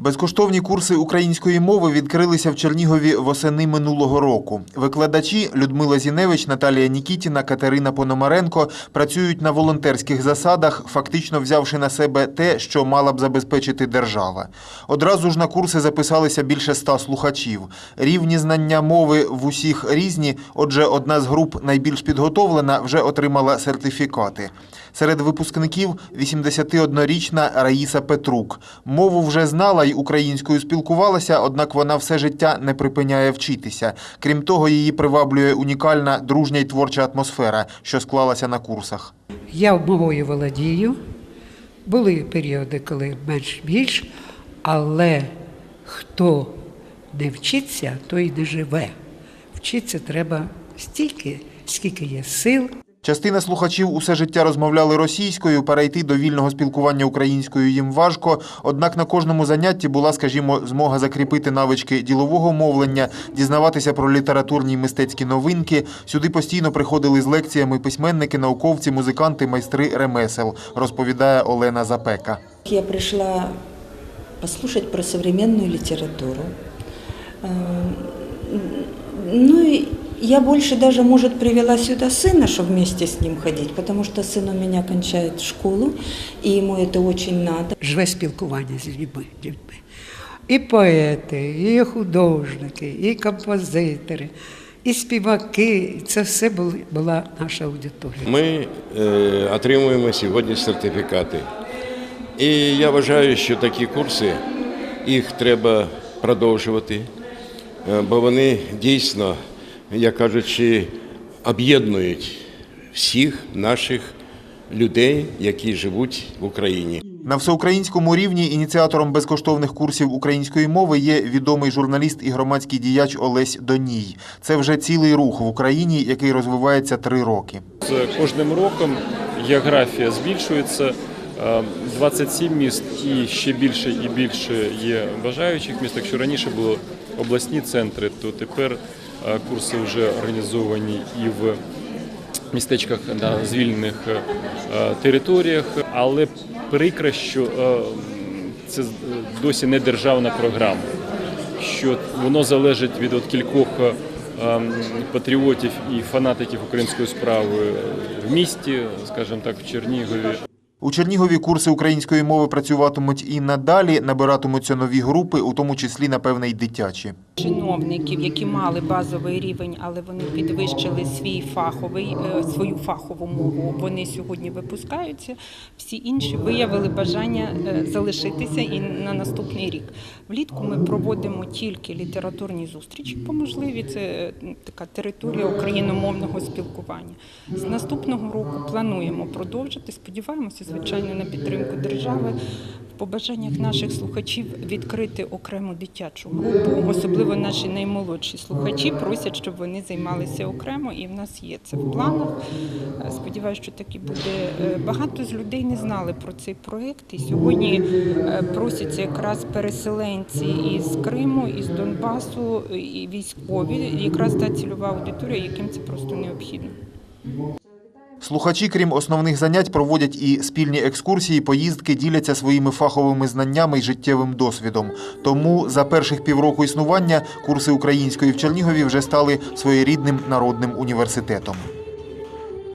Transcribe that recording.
Безкоштовні курси української мови відкрилися в Чернігові восени минулого року. Викладачі Людмила Зіневич, Наталія Нікітіна, Катерина Пономаренко працюють на волонтерських засадах, фактично взявши на себе те, що мала б забезпечити держава. Одразу ж на курси записалися більше ста слухачів. Рівні знання мови в усіх різні. Отже, одна з груп найбільш підготовлена вже отримала сертифікати. Серед випускників 81-річна Раїса Петрук. Мову вже знала й українською спілкувалася, однак вона все життя не припиняє вчитися. Крім того, її приваблює унікальна дружня й творча атмосфера, що склалася на курсах. Я мовою володію. Були періоди, коли менш-більш, але хто не вчиться, той не живе. Вчитися треба стільки, скільки є сил. Частина слухачів усе життя розмовляли російською, перейти до вільного спілкування українською їм важко. Однак на кожному занятті була, скажімо, змога закріпити навички ділового мовлення, дізнаватися про літературні й мистецькі новинки. Сюди постійно приходили з лекціями письменники, науковці, музиканти, майстри ремесел, розповідає Олена Запека. Я пришла послушать про современную литературу. Э, Ну и я больше даже, может, привела сюда сына, чтобы вместе с ним ходить, потому что сын у меня кончает школу, и ему это очень надо. Живе спілкування з людьми. людьми. І поети, і художники, і композитори, і співаки. Це все були, була наша аудиторія. Ми е, отримуємо сьогодні сертифікати. І я вважаю, що такі курси їх треба продовжувати, е, бо вони дійсно, як кажучи, об'єднують всіх наших людей, які живуть в Україні. На всеукраїнському рівні ініціатором безкоштовних курсів української мови є відомий журналіст і громадський діяч Олесь Доній. Це вже цілий рух в Україні, який розвивається три роки. З кожним роком географія збільшується. Е, 27 міст і ще більше і більше є бажаючих міст. Якщо раніше були обласні центри, то тепер е, курси вже організовані і в містечках на звільнених е, територіях, але прикро, що е, це досі не державна програма, що воно залежить від от кількох е, ем, патріотів і фанатиків української справи в місті, скажімо так, в Чернігові. У Чернігові курси української мови працюватимуть і надалі, набиратимуться нові групи, у тому числі, напевне, й дитячі. чиновників, які мали базовий рівень, але вони підвищили свій фаховий е, свою фахову мову. Вони сьогодні випускаються. Всі інші виявили бажання е, залишитися і на наступний рік. Влітку ми проводимо тільки літературні зустрічі по можливі. Це е, така територія україномовного спілкування. З наступного року плануємо продовжити. Сподіваємося, звичайно, на підтримку держави. Побажаннях наших слухачів відкрити окрему дитячу групу, особливо наші наймолодші слухачі просять, щоб вони займалися окремо, і в нас є це в планах. Сподіваюся, що так і буде. Е, Багато з людей не знали про цей проект, і сьогодні е, просяться якраз переселенці із Криму, із Донбасу, і військові, якраз та цільова аудиторія, яким це просто необхідно. Слухачі, крім основних занять, проводять і спільні екскурсії, поїздки, діляться своїми фаховими знаннями і життєвим досвідом. Тому за перших півроку існування курси української в Чернігові вже стали своєрідним народним університетом.